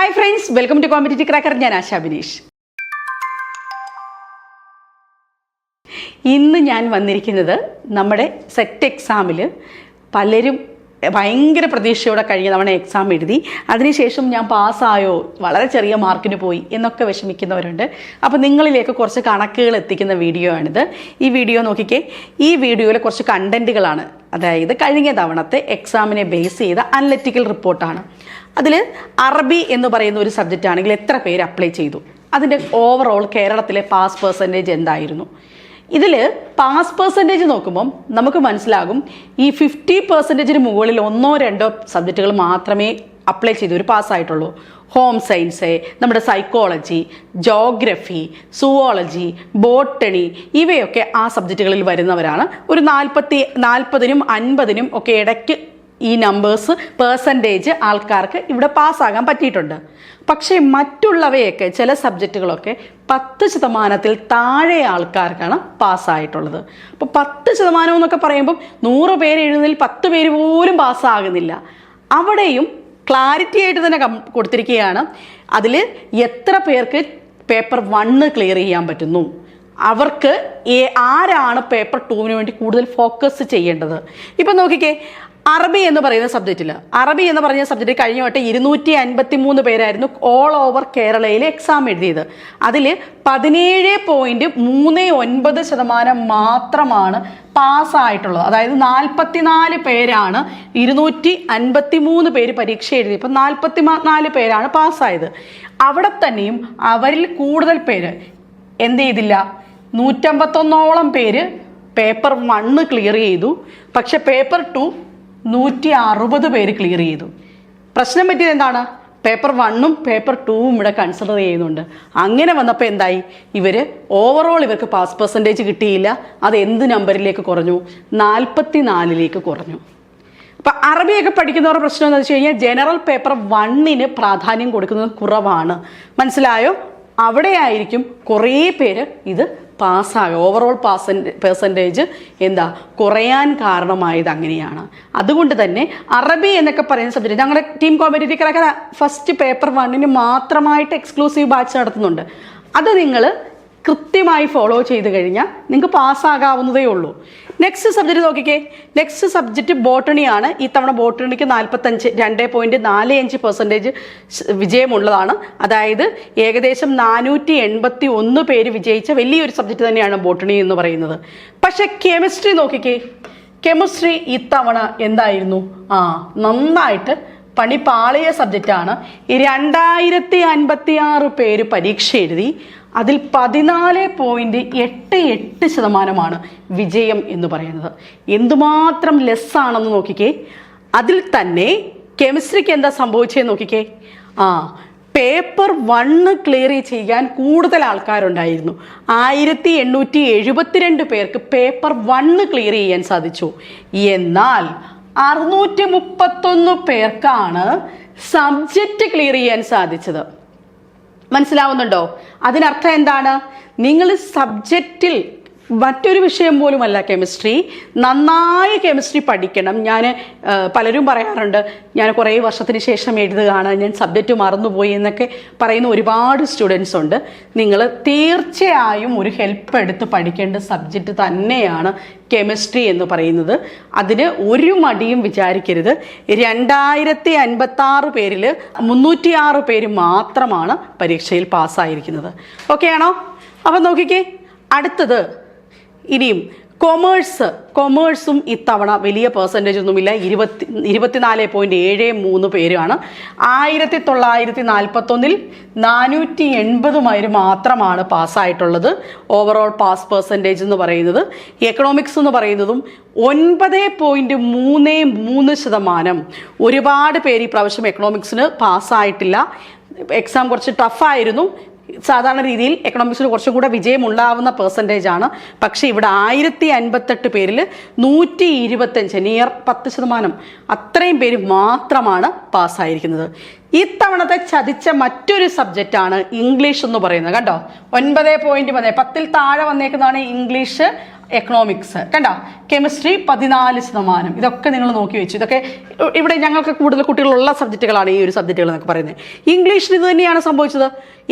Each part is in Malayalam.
Hi friends welcome to competitive cracker ഞാൻ ആശാ ബിനീഷ്. ഇന്ന് ഞാൻ വന്നിരിക്കുന്നത് നമ്മുടെ സെറ്റ് എക്സാമിൽ പലരും ഭയങ്കര പ്രതീക്ഷയോടെ കഴിഞ്ഞ തവണ എക്സാം എഴുതി. അതിനുശേഷം ഞാൻ പാസ്സായോ വളരെ ചെറിയ മാർക്കിന് പോയി എന്നൊക്കെ വിഷമിക്കുന്നവരുണ്ട്. അപ്പോൾ നിങ്ങളിലേക്ക് കുറച്ച് കണക്കുകൾ എത്തിക്കുന്ന വീഡിയോ ആണിത്. ഈ വീഡിയോ നോക്കിക്കേ ഈ വീഡിയോയിലെ കുറച്ച് കണ്ടന്റുകളാണ് അതായത് കഴിഞ്ഞ തവണത്തെ എക്സാമിനെ ബേസ് ചെയ്ത അനലറ്റിക്കൽ റിപ്പോർട്ടാണ് അതിൽ അറബി എന്ന് പറയുന്ന ഒരു സബ്ജക്റ്റ് ആണെങ്കിൽ എത്ര പേര് അപ്ലൈ ചെയ്തു? അതിന്റെ ഓവറോൾ കേരളത്തിലെ പാസ് പെർസെന്റേജ് എന്തായിരുന്നു? ഇതിൽ പാസ് പെർസെന്റേജ് നോക്കുമ്പം നമുക്ക് മനസ്സിലാകും ഈ ഫിഫ്റ്റി പെർസെന്റേജിന് മുകളിൽ ഒന്നോ രണ്ടോ സബ്ജക്റ്റുകൾ മാത്രമേ അപ്ലൈ ചെയ്തവർ പാസ്സായിട്ടുള്ളൂ ഹോം സയൻസ് നമ്മുടെ സൈക്കോളജി ജോഗ്രഫി സുവോളജി ബോട്ടണി ഇവയൊക്കെ ആ സബ്ജക്റ്റുകളിൽ വരുന്നവരാണ്. ഒരു നാൽപ്പത്തി നാൽപ്പതിനും അൻപതിനും ഒക്കെ ഇടയ്ക്ക് ഈ നമ്പേഴ്സ് പേഴ്സന്റേജ് ആൾക്കാർക്ക് ഇവിടെ പാസ്സാകാൻ പറ്റിയിട്ടുണ്ട്. പക്ഷേ മറ്റുള്ളവയൊക്കെ ചില സബ്ജക്റ്റുകളൊക്കെ പത്ത് ശതമാനത്തിൽ താഴെ ആൾക്കാർക്കാണ് പാസ്സായിട്ടുള്ളത് അപ്പോൾ പത്ത് ശതമാനം എന്നൊക്കെ പറയുമ്പം നൂറ് പേര് എഴുതുന്നതിൽ പത്ത് പേര് പോലും പാസ്സാകുന്നില്ല അവിടെയും ക്ലാരിറ്റി ആയിട്ട് തന്നെ കൊടുത്തിരിക്കുകയാണ്. അതിൽ എത്ര പേർക്ക് പേപ്പർ വണ്ണ് ക്ലിയർ ചെയ്യാൻ പറ്റുന്നു? അവർക്ക് ആരാണ് പേപ്പർ ടൂവിന് വേണ്ടി കൂടുതൽ ഫോക്കസ് ചെയ്യേണ്ടത്? ഇപ്പം നോക്കിക്കേ അറബി എന്ന് പറയുന്ന സബ്ജക്റ്റിൽ അറബി എന്ന് പറഞ്ഞ സബ്ജക്റ്റ് കഴിഞ്ഞ വട്ടം ഇരുന്നൂറ്റി അൻപത്തി മൂന്ന് പേരായിരുന്നു ഓൾ ഓവർ കേരളയിൽ എക്സാം എഴുതിയത്. അതിൽ പതിനേഴ് പോയിന്റ് മൂന്ന് ഒൻപത് ശതമാനം മാത്രമാണ് പാസ്സായിട്ടുള്ളത് അതായത് നാൽപ്പത്തിനാല് പേരാണ് ഇരുന്നൂറ്റി അൻപത്തി മൂന്ന് പേര് പരീക്ഷ എഴുതിയപ്പോൾ നാൽപ്പത്തി നാല് പേരാണ് പാസ്സായത് അവിടെ തന്നെയും അവരിൽ കൂടുതൽ പേര് എന്ത് ചെയ്തില്ല? നൂറ്റമ്പത്തൊന്നോളം പേര് പേപ്പർ വണ്ണ് ക്ലിയർ ചെയ്തു. പക്ഷെ പേപ്പർ ടു നൂറ്റി അറുപത് പേര് ക്ലിയർ ചെയ്തു. പ്രശ്നം പറ്റിയത് എന്താണ്? പേപ്പർ വണ്ണും പേപ്പർ ടൂവും ഇവിടെ കൺസിഡർ ചെയ്യുന്നുണ്ട്. അങ്ങനെ വന്നപ്പോൾ എന്തായി? ഇവർ ഓവറോൾ ഇവർക്ക് പാസ് പെർസെന്റേജ് കിട്ടിയില്ല. അത് എന്ത് നമ്പറിലേക്ക് കുറഞ്ഞു? നാൽപ്പത്തി നാലിലേക്ക് കുറഞ്ഞു. അപ്പം അറബിയൊക്കെ പഠിക്കുന്നവരുടെ പ്രശ്നം എന്ന് വെച്ച് കഴിഞ്ഞാൽ ജനറൽ പേപ്പർ വണ്ണിന് പ്രാധാന്യം കൊടുക്കുന്നത് കുറവാണ്. മനസ്സിലായോ? അവിടെയായിരിക്കും കുറേ പേര് ഇത് പാസ്സാകുക ഓവറോൾ പാസൻ പെർസെന്റേജ് എന്താ? കുറയാൻ കാരണമായത് അങ്ങനെയാണ്. അതുകൊണ്ട് തന്നെ അറബി എന്നൊക്കെ പറയുന്ന സബ്ജക്റ്റ് ഞങ്ങളുടെ ടീം കോമ്പറ്റീറ്റീവ് ഫസ്റ്റ് പേപ്പർ വണ്ണിന് മാത്രമായിട്ട് എക്സ്ക്ലൂസീവ് ബാച്ച് നടത്തുന്നുണ്ട്. അത് നിങ്ങൾ കൃത്യമായി ഫോളോ ചെയ്ത് കഴിഞ്ഞാൽ നിങ്ങൾക്ക് പാസ്സാകാവുന്നതേ ഉള്ളൂ. നെക്സ്റ്റ് സബ്ജക്റ്റ് നോക്കിക്കേ. നെക്സ്റ്റ് സബ്ജക്റ്റ് ബോട്ടണിയാണ് ഈ തവണ ബോട്ടണിക്ക് നാൽപ്പത്തഞ്ച് രണ്ട് പോയിന്റ് നാല് അഞ്ച് പെർസെന്റേജ് വിജയമുള്ളതാണ്. അതായത് ഏകദേശം നാനൂറ്റി എൺപത്തി ഒന്ന് പേര് വിജയിച്ച വലിയൊരു സബ്ജക്റ്റ് തന്നെയാണ് ബോട്ടണി എന്ന് പറയുന്നത്. പക്ഷേ കെമിസ്ട്രി നോക്കിക്കേ. കെമിസ്ട്രി ഇത്തവണ എന്തായിരുന്നു? ആ നന്നായിട്ട് പണി പാളിയ സബ്ജക്റ്റാണ്. രണ്ടായിരത്തി അൻപത്തി ആറ് പേര് പരീക്ഷ എഴുതി അതിൽ പതിനാല് പോയിന്റ് എട്ട് എട്ട് ശതമാനമാണ് വിജയം എന്ന് പറയുന്നത്. എന്തുമാത്രം ലെസ്സാണെന്ന് നോക്കിക്കേ. അതിൽ തന്നെ കെമിസ്ട്രിക്ക് എന്താ സംഭവിച്ചതെന്ന് നോക്കിക്കേ. ആ പേപ്പർ വണ്ണ് ക്ലിയർ ചെയ്യാൻ കൂടുതൽ ആൾക്കാരുണ്ടായിരുന്നു. ആയിരത്തി എണ്ണൂറ്റി എഴുപത്തിരണ്ട് പേർക്ക് പേപ്പർ വണ്ണ് ക്ലിയർ ചെയ്യാൻ സാധിച്ചു. എന്നാൽ അറുന്നൂറ്റി മുപ്പത്തൊന്ന് പേർക്കാണ് സബ്ജക്റ്റ് ക്ലിയർ ചെയ്യാൻ സാധിച്ചത്. മനസ്സിലാവുന്നുണ്ടോ? അതിനർത്ഥം എന്താണ്? നിങ്ങൾ സബ്ജക്റ്റിൽ മറ്റൊരു വിഷയം പോലുമല്ല കെമിസ്ട്രി. നന്നായി കെമിസ്ട്രി പഠിക്കണം. ഞാൻ പലരും പറയാറുണ്ട് ഞാൻ കുറേ വർഷത്തിന് ശേഷം എഴുതുകയാണ് ഞാൻ സബ്ജക്റ്റ് മറന്നുപോയി എന്നൊക്കെ പറയുന്ന ഒരുപാട് സ്റ്റുഡൻസ് ഉണ്ട്. നിങ്ങൾ തീർച്ചയായും ഒരു ഹെൽപ്പ് എടുത്ത് പഠിക്കേണ്ട സബ്ജക്റ്റ് തന്നെയാണ് കെമിസ്ട്രി എന്ന് പറയുന്നത്. അതിന് ഒരു മടിയും വിചാരിക്കരുത്. രണ്ടായിരത്തി അൻപത്തി ആറ് പേരിൽ മുന്നൂറ്റി ആറ് പേര് മാത്രമാണ് പരീക്ഷയിൽ പാസ്സായിരിക്കുന്നത്. ഓക്കെ ആണോ? അപ്പം നോക്കിക്കേ. അടുത്തത്. ഇനിയും കൊമേഴ്സ് കൊമേഴ്സും ഇത്തവണ വലിയ പെർസെന്റേജ് ഒന്നുമില്ല. ഇരുപത്തി ഇരുപത്തിനാല് പോയിന്റ് ഏഴ് മൂന്ന് പേരാണ്. ആയിരത്തി തൊള്ളായിരത്തി നാൽപ്പത്തൊന്നിൽ നാനൂറ്റി എൺപത് പേര് മാത്രമാണ് പാസ്സായിട്ടുള്ളത് ഓവറോൾ പാസ് പെർസെന്റേജ് എന്ന് പറയുന്നത് എക്കണോമിക്സ് എന്ന് പറയുന്നതും ഒൻപത് പോയിന്റ് മൂന്ന് മൂന്ന് ശതമാനം. ഒരുപാട് പേര് ഈ പ്രാവശ്യം എക്കണോമിക്സിന് പാസ്സായിട്ടില്ല എക്സാം കുറച്ച് ടഫായിരുന്നു സാധാരണ രീതിയിൽ എക്കണോമിക്സിൽ കുറച്ചും കൂടെ വിജയം ഉണ്ടാവുന്ന പെർസെന്റേജ് ആണ്. പക്ഷേ ഇവിടെ ആയിരത്തി അൻപത്തെട്ട് പേരിൽ നൂറ്റി ഇരുപത്തഞ്ച് നിയർ പത്ത് ശതമാനം അത്രയും പേര് മാത്രമാണ് പാസ്സായിരിക്കുന്നത് ഇത്തവണത്തെ ചതിച്ച മറ്റൊരു സബ്ജക്റ്റാണ് ഇംഗ്ലീഷ് എന്ന് പറയുന്നത്. കണ്ടോ? ഒൻപത് പോയിന്റ് പതിനേഴ് പത്തിൽ താഴെ വന്നേക്കുന്നതാണ് ഇംഗ്ലീഷ് എക്കണോമിക്സ് കണ്ടോ? കെമിസ്ട്രി പതിനാല് ശതമാനം. ഇതൊക്കെ നിങ്ങൾ നോക്കി വെച്ചു. ഇതൊക്കെ ഇവിടെ ഞങ്ങൾക്ക് കൂടുതൽ കുട്ടികളുള്ള സബ്ജക്റ്റുകളാണ് ഈ ഒരു സബ്ജക്റ്റുകൾ എന്നൊക്കെ പറയുന്നത്. ഇംഗ്ലീഷിന് ഇത് തന്നെയാണ് സംഭവിച്ചത്.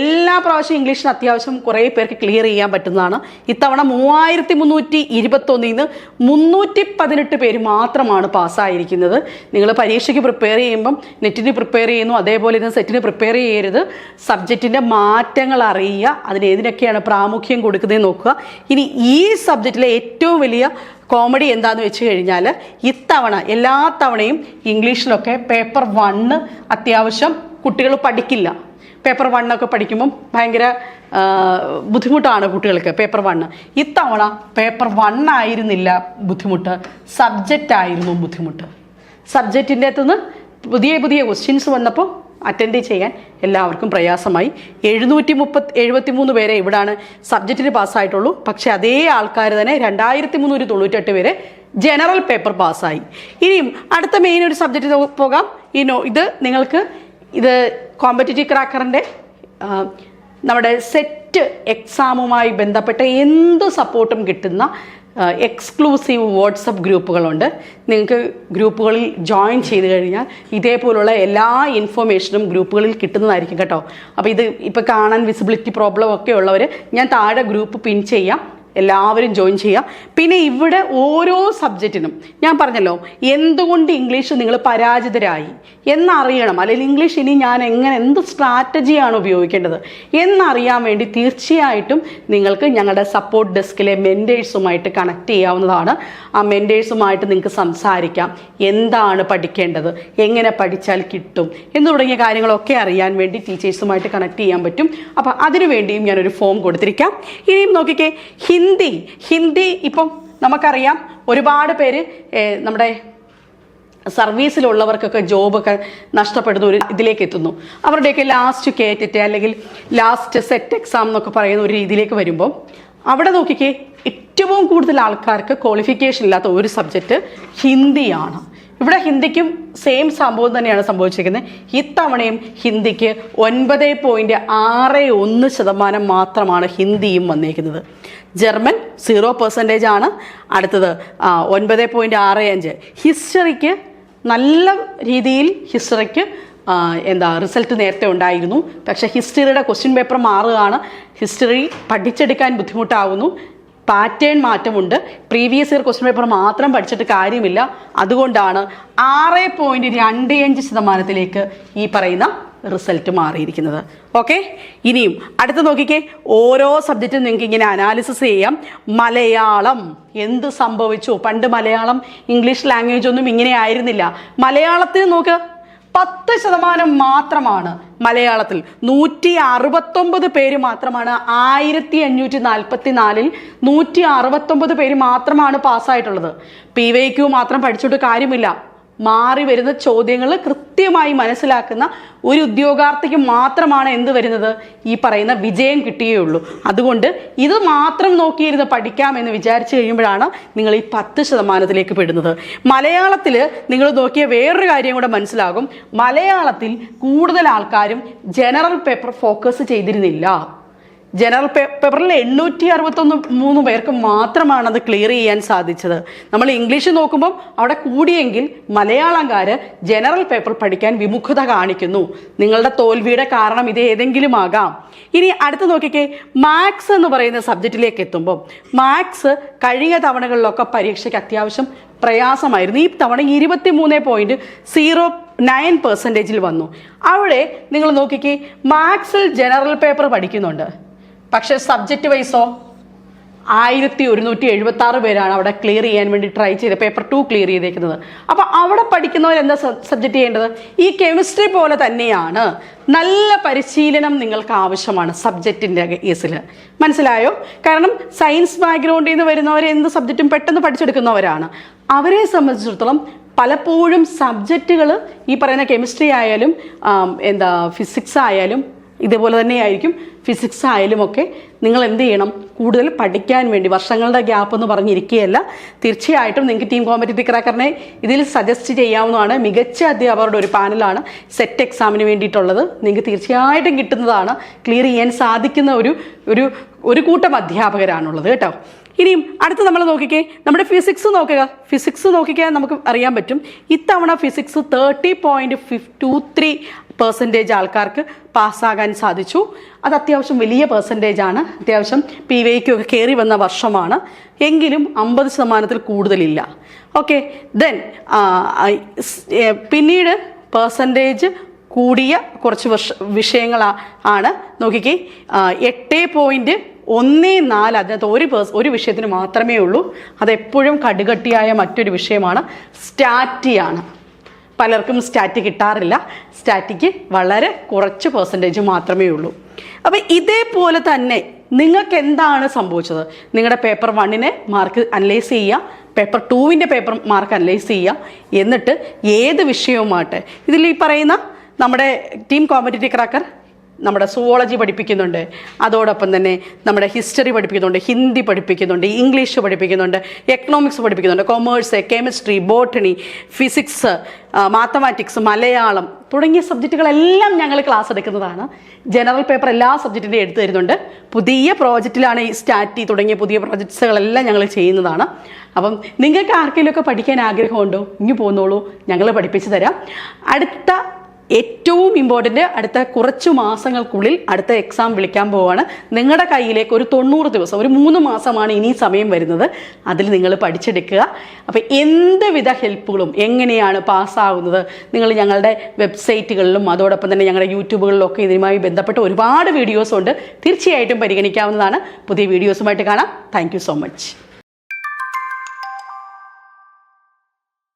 എല്ലാ പ്രാവശ്യം ഇംഗ്ലീഷിന് അത്യാവശ്യം കുറേ പേർക്ക് ക്ലിയർ ചെയ്യാൻ പറ്റുന്നതാണ്. ഇത്തവണ മൂവായിരത്തി മുന്നൂറ്റി ഇരുപത്തൊന്നിൽ നിന്ന് മുന്നൂറ്റി പതിനെട്ട് പേര് മാത്രമാണ് പാസ്സായിരിക്കുന്നത്. നിങ്ങൾ പരീക്ഷയ്ക്ക് പ്രിപ്പയർ ചെയ്യുമ്പം നെറ്റിന് പ്രിപ്പയർ ചെയ്യുന്നു അതേപോലെ തന്നെ സെറ്റിന് പ്രിപ്പയർ ചെയ്യരുത്. സബ്ജക്റ്റിന്റെ മാറ്റങ്ങൾ അറിയുക അതിന് ഏതിനൊക്കെയാണ് പ്രാമുഖ്യം കൊടുക്കുന്നത് നോക്കുക. ഇനി ഈ സബ്ജക്റ്റിലെ ഏറ്റവും വലിയ കോമഡി എന്താണെന്ന് വെച്ച് കഴിഞ്ഞാൽ ഇത്തവണ എല്ലാ തവണയും ഇംഗ്ലീഷിലൊക്കെ പേപ്പർ വണ്ണ് അത്യാവശ്യം കുട്ടികൾ പഠിക്കില്ല. പേപ്പർ വണ്ണൊക്കെ പഠിക്കുമ്പം ഭയങ്കര ബുദ്ധിമുട്ടാണ് കുട്ടികൾക്ക് പേപ്പർ വണ്ണ് ഇത്തവണ പേപ്പർ വണ്ണായിരുന്നില്ല ബുദ്ധിമുട്ട് സബ്ജക്റ്റ് ആയിരുന്നു ബുദ്ധിമുട്ട്. സബ്ജക്റ്റിന്റെ അകത്തുനിന്ന് പുതിയ പുതിയ ക്വസ്റ്റ്യൻസ് വന്നപ്പോൾ അറ്റൻഡ് ചെയ്യാൻ എല്ലാവർക്കും പ്രയാസമായി. എഴുന്നൂറ്റി മുപ്പത്തി എഴുപത്തി മൂന്ന് പേരെ ഇവിടാണ് സബ്ജക്റ്റിന് പാസ്സായിട്ടുള്ളൂ പക്ഷേ അതേ ആൾക്കാർ തന്നെ രണ്ടായിരത്തി മുന്നൂറ്റി തൊണ്ണൂറ്റെട്ട് പേരെ ജനറൽ പേപ്പർ പാസ്സായി ഇനിയും അടുത്ത മെയിൻ ഒരു സബ്ജക്റ്റ് പോകാം. ഈ നോ ഇത് നിങ്ങൾക്ക് ഇത് കോമ്പറ്റേറ്റീവ് ക്രാക്കറിന്റെ നമ്മുടെ സെറ്റ് എക്സാമുമായി ബന്ധപ്പെട്ട എന്ത് സപ്പോർട്ടും കിട്ടുന്ന എക്സ്ക്ലൂസീവ് വാട്സപ്പ് ഗ്രൂപ്പുകളുണ്ട്. നിങ്ങൾക്ക് ഗ്രൂപ്പുകളിൽ ജോയിൻ ചെയ്ത് കഴിഞ്ഞാൽ ഇതേപോലുള്ള എല്ലാ ഇൻഫർമേഷനും ഗ്രൂപ്പുകളിൽ കിട്ടുന്നതായിരിക്കും കേട്ടോ. അപ്പോൾ ഇത് ഇപ്പോൾ കാണാൻ വിസിബിലിറ്റി പ്രോബ്ലം ഒക്കെ ഉള്ളവർ ഞാൻ താഴെ ഗ്രൂപ്പ് പിൻ ചെയ്യാം. എല്ലാവരും ജോയിൻ ചെയ്യാം. പിന്നെ ഇവിടെ ഓരോ സബ്ജക്റ്റിനും ഞാൻ പറഞ്ഞല്ലോ എന്തുകൊണ്ട് ഇംഗ്ലീഷ് നിങ്ങൾ പരാജിതരായി? എന്നറിയണം. അല്ലെങ്കിൽ ഇംഗ്ലീഷ് ഇനി ഞാൻ എങ്ങനെ എന്ത് സ്ട്രാറ്റജിയാണ് ഉപയോഗിക്കേണ്ടത്? എന്നറിയാൻ വേണ്ടി തീർച്ചയായിട്ടും നിങ്ങൾക്ക് ഞങ്ങളുടെ സപ്പോർട്ട് ഡെസ്കിലെ മെന്റേഴ്സുമായിട്ട് കണക്ട് ചെയ്യാവുന്നതാണ്. ആ മെന്റേഴ്സുമായിട്ട് നിങ്ങൾക്ക് സംസാരിക്കാം. എന്താണ് പഠിക്കേണ്ടത്? എങ്ങനെ പഠിച്ചാൽ കിട്ടും? എന്ന് തുടങ്ങിയ കാര്യങ്ങളൊക്കെ അറിയാൻ വേണ്ടി ടീച്ചേഴ്സുമായിട്ട് കണക്ട് ചെയ്യാൻ പറ്റും. അപ്പോൾ അതിനുവേണ്ടിയും ഞാനൊരു ഫോം കൊടുത്തിരിക്കാം. ഇനിയും നോക്കിക്കേ ഹിന്ദി ഹിന്ദി ഇപ്പം നമുക്കറിയാം ഒരുപാട് പേര് നമ്മുടെ സർവീസിലുള്ളവർക്കൊക്കെ ജോബൊക്കെ നഷ്ടപ്പെടുന്ന ഒരു ഇതിലേക്ക് എത്തുന്നു. അവരുടെയൊക്കെ ലാസ്റ്റ് കേറ്റിട്ട് അല്ലെങ്കിൽ ലാസ്റ്റ് സെറ്റ് എക്സാം എന്നൊക്കെ പറയുന്ന ഒരു രീതിയിലേക്ക് വരുമ്പോൾ അവിടെ നോക്കിക്കേ ഏറ്റവും കൂടുതൽ ആൾക്കാർക്ക് ക്വാളിഫിക്കേഷൻ ഇല്ലാത്ത ഒരു സബ്ജക്റ്റ് ഹിന്ദിയാണ്. ഇവിടെ ഹിന്ദിക്കും സെയിം സംഭവം തന്നെയാണ് സംഭവിച്ചിരിക്കുന്നത്. ഇത്തവണയും ഹിന്ദിക്ക് ഒൻപത് പോയിന്റ് ആറ് ഒന്ന് ശതമാനം മാത്രമാണ് ഹിന്ദിയും വന്നിരിക്കുന്നത് ജർമ്മൻ സീറോ പെർസെന്റേജ് ആണ്. അടുത്തത് ഒൻപത് പോയിന്റ് ആറ് അഞ്ച്. ഹിസ്റ്ററിക്ക് നല്ല രീതിയിൽ ഹിസ്റ്ററിക്ക് എന്താ റിസൾട്ട് നേരത്തെ ഉണ്ടായിരുന്നു. പക്ഷേ ഹിസ്റ്ററിയുടെ ക്വസ്റ്റ്യൻ പേപ്പർ മാറുകയാണ്. ഹിസ്റ്ററി പഠിച്ചെടുക്കാൻ ബുദ്ധിമുട്ടാവുന്നു. പാറ്റേൺ മാറ്റമുണ്ട്. പ്രീവിയസ് ഇയർ ക്വസ്റ്റ്യൻ പേപ്പർ മാത്രം പഠിച്ചിട്ട് കാര്യമില്ല. അതുകൊണ്ടാണ് ആറ് പോയിന്റ് രണ്ട് അഞ്ച് ശതമാനത്തിലേക്ക് ഈ പറയുന്ന റിസൾട്ട് മാറിയിരിക്കുന്നത്. ഓക്കെ ഇനിയും അടുത്ത് നോക്കിക്കേ. ഓരോ സബ്ജക്റ്റും നിങ്ങൾക്ക് ഇങ്ങനെ അനാലിസിസ് ചെയ്യാം. മലയാളം എന്ത് സംഭവിച്ചു? പണ്ട് മലയാളം ഇംഗ്ലീഷ് ലാംഗ്വേജ് ഒന്നും ഇങ്ങനെ ആയിരുന്നില്ല. മലയാളത്തിന് നോക്ക്. പത്ത് ശതമാനം മാത്രമാണ് മലയാളത്തിൽ. നൂറ്റി അറുപത്തൊമ്പത് പേര് മാത്രമാണ് ആയിരത്തി അഞ്ഞൂറ്റി നാൽപ്പത്തി നാലിൽ നൂറ്റി അറുപത്തൊമ്പത് പേര് മാത്രമാണ് പാസ്സായിട്ടുള്ളത്. പി വൈ ക്യു മാത്രം പഠിച്ചിട്ട് കാര്യമില്ല. മാറി വരുന്ന ചോദ്യങ്ങൾ കൃത്യമായി മനസ്സിലാക്കുന്ന ഒരു ഉദ്യോഗാർത്ഥിക്ക് മാത്രമാണ് എന്ത് വരുന്നത്? ഈ പറയുന്ന വിജയം കിട്ടുകയുള്ളൂ അതുകൊണ്ട് ഇത് മാത്രം നോക്കിയിരുന്ന് പഠിക്കാം എന്ന് വിചാരിച്ചു കഴിയുമ്പോഴാണ് നിങ്ങൾ ഈ പത്ത് ശതമാനത്തിലേക്ക് പെടുന്നത്. മലയാളത്തിൽ നിങ്ങൾ നോക്കിയ വേറൊരു കാര്യം കൂടെ മനസ്സിലാകും. മലയാളത്തിൽ കൂടുതൽ ആൾക്കാരും ജനറൽ പേപ്പർ ഫോക്കസ് ചെയ്തിരുന്നില്ല. ജനറൽ പേപ്പറിൽ എണ്ണൂറ്റി അറുപത്തൊന്ന് മൂന്ന് പേർക്ക് മാത്രമാണ് അത് ക്ലിയർ ചെയ്യാൻ സാധിച്ചത്. നമ്മൾ ഇംഗ്ലീഷ് നോക്കുമ്പം അവിടെ കൂടിയെങ്കിൽ മലയാളംകാർ ജനറൽ പേപ്പർ പഠിക്കാൻ വിമുഖത കാണിക്കുന്നു. നിങ്ങളുടെ തോൽവിയുടെ കാരണം ഇത് ഏതെങ്കിലും ആകാം. ഇനി അടുത്ത് നോക്കിക്കേ മാത്സ് എന്ന് പറയുന്ന സബ്ജക്റ്റിലേക്ക് എത്തുമ്പോൾ മാത്സ് കഴിഞ്ഞ തവണകളിലൊക്കെ പരീക്ഷയ്ക്ക് അത്യാവശ്യം പ്രയാസമായിരുന്നു. ഈ തവണ ഇരുപത്തി മൂന്ന് പോയിന്റ് സീറോ നയൻ പെർസെന്റേജിൽ വന്നു. അവിടെ നിങ്ങൾ നോക്കിക്കേ മാത്സിൽ ജനറൽ പേപ്പർ പഠിക്കുന്നുണ്ട്. പക്ഷേ സബ്ജക്റ്റ് വൈസോ ആയിരത്തി ഒരുന്നൂറ്റി എഴുപത്തി ആറ് പേരാണ് അവിടെ ക്ലിയർ ചെയ്യാൻ വേണ്ടി ട്രൈ ചെയ്ത് പേപ്പർ ടു ക്ലിയർ ചെയ്തേക്കുന്നത്. അപ്പോൾ അവിടെ പഠിക്കുന്നവർ എന്താ സബ്ജക്റ്റ് ചെയ്യേണ്ടത്? ഈ കെമിസ്ട്രി പോലെ തന്നെയാണ് നല്ല പരിശീലനം നിങ്ങൾക്ക് ആവശ്യമാണ് സബ്ജക്റ്റിന്റെ കേസിൽ മനസ്സിലായോ? കാരണം സയൻസ് ബാക്ക്ഗ്രൗണ്ടിൽ നിന്ന് വരുന്നവർ എന്ത് സബ്ജക്റ്റും പെട്ടെന്ന് പഠിച്ചെടുക്കുന്നവരാണ്. അവരെ സംബന്ധിച്ചിടത്തോളം പലപ്പോഴും സബ്ജക്റ്റുകൾ ഈ പറയുന്ന കെമിസ്ട്രി ആയാലും എന്താ ഫിസിക്സ് ആയാലും ഇതേപോലെ തന്നെയായിരിക്കും ഫിസിക്സ് ആയാലും ഒക്കെ. നിങ്ങൾ എന്ത് ചെയ്യണം? കൂടുതൽ പഠിക്കാൻ വേണ്ടി വർഷങ്ങളുടെ ഗ്യാപ്പ് എന്ന് പറഞ്ഞിരിക്കുകയല്ല. തീർച്ചയായിട്ടും നിങ്ങൾക്ക് ടീം കോമ്പറ്റീവ് ക്രാക്കറിനെ ഇതിൽ സജസ്റ്റ് ചെയ്യാവുന്നതാണ്. മികച്ച അധ്യാപകരുടെ ഒരു പാനലാണ് സെറ്റ് എക്സാമിന് വേണ്ടിയിട്ടുള്ളത്. നിങ്ങൾക്ക് തീർച്ചയായിട്ടും കിട്ടുന്നതാണ്. ക്ലിയർ ചെയ്യാൻ സാധിക്കുന്ന ഒരു ഒരു ഒരു കൂട്ടം അധ്യാപകരാണുള്ളത് കേട്ടോ. ഇനിയും അടുത്ത് നമ്മൾ നോക്കിക്കേ. നമ്മുടെ ഫിസിക്സ് നോക്കുക. ഫിസിക്സ് നോക്കിക്കാൻ നമുക്ക് അറിയാൻ പറ്റും. ഇത്തവണ physics thirty point five two three percentage ആൾക്കാർക്ക് പാസ്സാകാൻ സാധിച്ചു. അത് അത്യാവശ്യം വലിയ പെർസെന്റേജ് ആണ്. അത്യാവശ്യം പി വൈക്കൊക്കെ കയറി വന്ന വർഷമാണ്. എങ്കിലും അമ്പത് ശതമാനത്തിൽ കൂടുതലില്ല. ഓക്കെ ദെൻ പിന്നീട് പെർസെന്റേജ് കൂടിയ കുറച്ച് വർഷ വിഷയങ്ങൾ ആണ്. നോക്കിക്കേ എട്ട് പോയിന്റ് ഒന്ന് നാല് അതിനകത്ത് ഒരു പേഴ്സ് ഒരു വിഷയത്തിന് മാത്രമേ ഉള്ളൂ. അതെപ്പോഴും കടുകട്ടിയായ മറ്റൊരു വിഷയമാണ്. സ്റ്റാറ്റിയാണ്. പലർക്കും സ്റ്റാറ്റ് കിട്ടാറില്ല. സ്റ്റാറ്റിക്ക് വളരെ കുറച്ച് പെർസെന്റേജ് മാത്രമേ ഉള്ളൂ. അപ്പോൾ ഇതേപോലെ തന്നെ നിങ്ങൾക്ക് എന്താണ് സംഭവിച്ചത്? നിങ്ങളുടെ പേപ്പർ വണ്ണിനെ മാർക്ക് അനലൈസ് ചെയ്യുക പേപ്പർ ടൂവിന്റെ പേപ്പർ മാർക്ക് അനലൈസ് ചെയ്യുക എന്നിട്ട് ഏത് വിഷയവുമാട്ടെ ഇതിൽ ഈ പറയുന്ന നമ്മുടെ ടീം കോമ്പറ്റേറ്റീവ് ക്രാക്കർ നമ്മുടെ സുവോളജി പഠിപ്പിക്കുന്നുണ്ട്. അതോടൊപ്പം തന്നെ നമ്മുടെ ഹിസ്റ്ററി പഠിപ്പിക്കുന്നുണ്ട് ഹിന്ദി പഠിപ്പിക്കുന്നുണ്ട് ഇംഗ്ലീഷ് പഠിപ്പിക്കുന്നുണ്ട് എക്കണോമിക്സ് പഠിപ്പിക്കുന്നുണ്ട് commerce chemistry botany physics mathematics Malayalam തുടങ്ങിയ സബ്ജക്റ്റുകളെല്ലാം ഞങ്ങൾ ക്ലാസ് എടുക്കുന്നതാണ്. ജനറൽ പേപ്പർ എല്ലാ സബ്ജക്റ്റിന്റെയും എടുത്തു തരുന്നുണ്ട്. പുതിയ പ്രോജക്റ്റിലാണ് ഈ സ്റ്റാറ്റി തുടങ്ങിയ പുതിയ പ്രോജക്ട്സുകളെല്ലാം ഞങ്ങൾ ചെയ്യുന്നതാണ്. അപ്പം നിങ്ങൾക്ക് ആർക്കെങ്കിലുമൊക്കെ പഠിക്കാൻ ആഗ്രഹമുണ്ടോ? ഇങ്ങ് പോന്നോളൂ ഞങ്ങൾ പഠിപ്പിച്ചു തരാം. അടുത്ത ഏറ്റവും ഇമ്പോർട്ടന്റ് അടുത്ത കുറച്ച് മാസങ്ങൾക്കുള്ളിൽ അടുത്ത എക്സാം വിളിക്കാൻ പോവുകയാണ് നിങ്ങളുടെ കയ്യിലേക്ക് ഒരു തൊണ്ണൂറ് ദിവസം ഒരു മൂന്ന് മാസമാണ് ഇനി സമയം വരുന്നത്. അതിൽ നിങ്ങൾ പഠിച്ചെടുക്കുക. അപ്പോൾ എന്തുവിധ ഹെൽപ്പുകളും എങ്ങനെയാണ് പാസ്സാകുന്നത് നിങ്ങൾ ഞങ്ങളുടെ വെബ്സൈറ്റുകളിലും അതോടൊപ്പം തന്നെ ഞങ്ങളുടെ യൂട്യൂബുകളിലും ഒക്കെ ഇതിനുമായി ബന്ധപ്പെട്ട് ഒരുപാട് വീഡിയോസ് ഉണ്ട്. തീർച്ചയായിട്ടും പരിഗണിക്കാവുന്നതാണ്. പുതിയ വീഡിയോസുമായിട്ട് കാണാം. Thank so much